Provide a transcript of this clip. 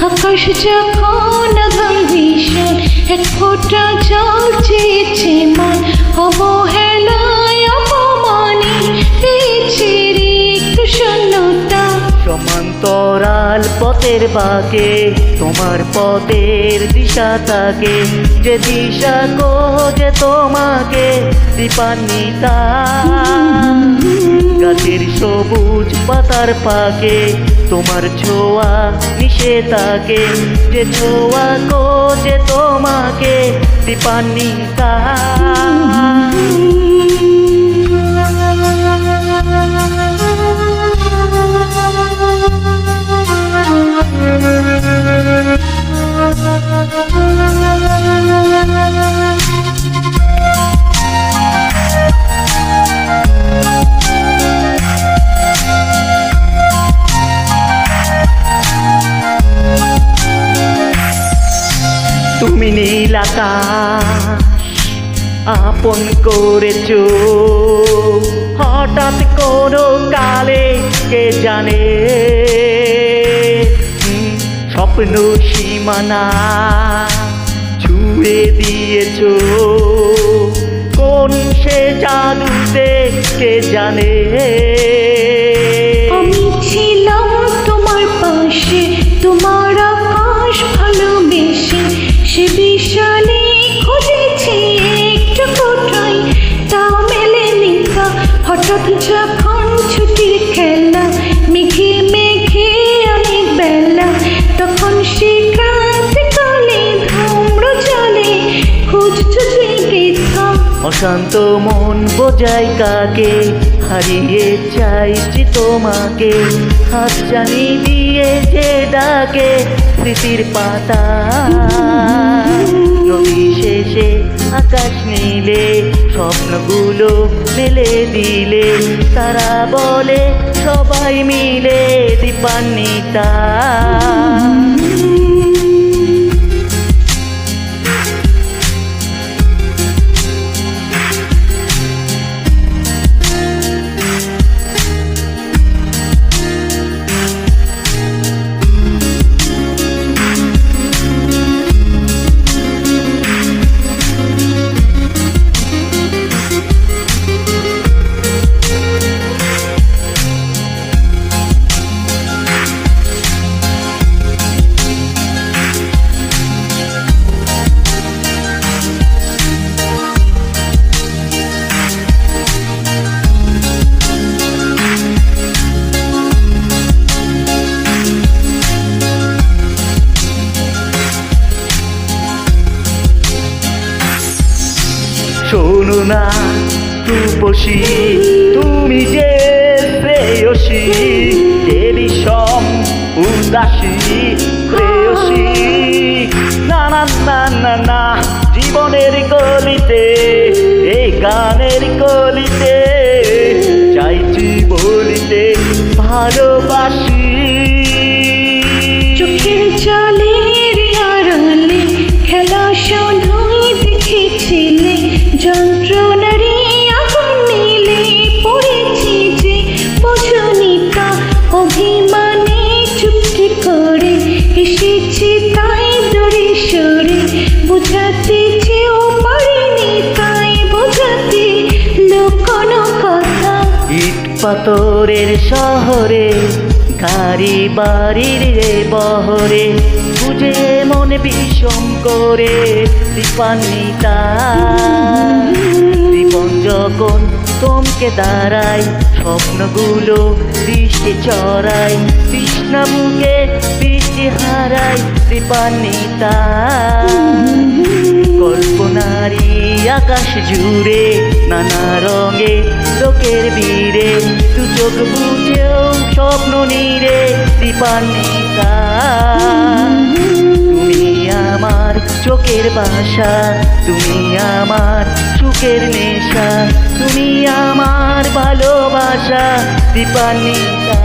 আকাশ যখন ভীষণ এক ফোঁটা জল চেয়েছে মন অবহেলায় অপমানে পেয়েছে একটু শূন্যতা সমান্তরাল পথের বাকে তোমার পথের দিশা থাকে যে দিশা যে তোমাকে দীপান্বিতা গাছের সবুজ পাতার পাকে তোমার ছোঁয়া মিশে তাকে যে ছোঁয়া যে তোমাকে দীপান্বিতা তুমি নীলাকা আপন করেছ। হঠাৎ কোনো কালে কে জানে? স্বপ্ন সীমানা ছুঁড়ে দিয়েছ। কোন সে জাদুতে কে জানে? হঠাৎ যখন ছুটির খেলা। মেঘে মেঘে অনেক বেলা। তখন সে ক্রান্তিকালে ধূম্র জলে। খুঁজছো বৃথা অশান্ত মন বোঝাই কাকে হারিয়ে চাইছি তোমাকে। হাত জানি দিয়ে যে ডাকে স্মৃতির পাতা। নদী শেষে আকাশ নীলে স্বপ্নগুলো মেলে দিলে। তারা বলে সবাই মিলে দীপান্বিতা। শোনো না, রূপসী, তুমি যে প্রেয়সী যে বিষম উদাসী প্রেয়সী না না না না না, জীবনের গলিতে, এই গানের গলিতে চাইছি বলিতে ভালোবাসি। চোখের জলের ইট পাথরের শহরে, গাড়ি বাড়ির রে বহরে বুঝে মন বিষম করে দীপান্বিতা। জীবন যখন তোমকে দাঁড়ায়, স্বপ্নগুলো বৃষ্টি চড়ায় তৃষ্ণা বুকে বৃষ্টি হারায় দীপান্বিতা। কল্পনারি আকাশ জুড়ে নানা রঙে লোকের বীরে দু চোখ বুঝেও স্বপ্ন নীরে দীপান্বিতা তুমি আমার চোখের বাসা, তুমি আমার সুখের নেশা, তুমি আমার ভালোবাসা দীপান্বিতা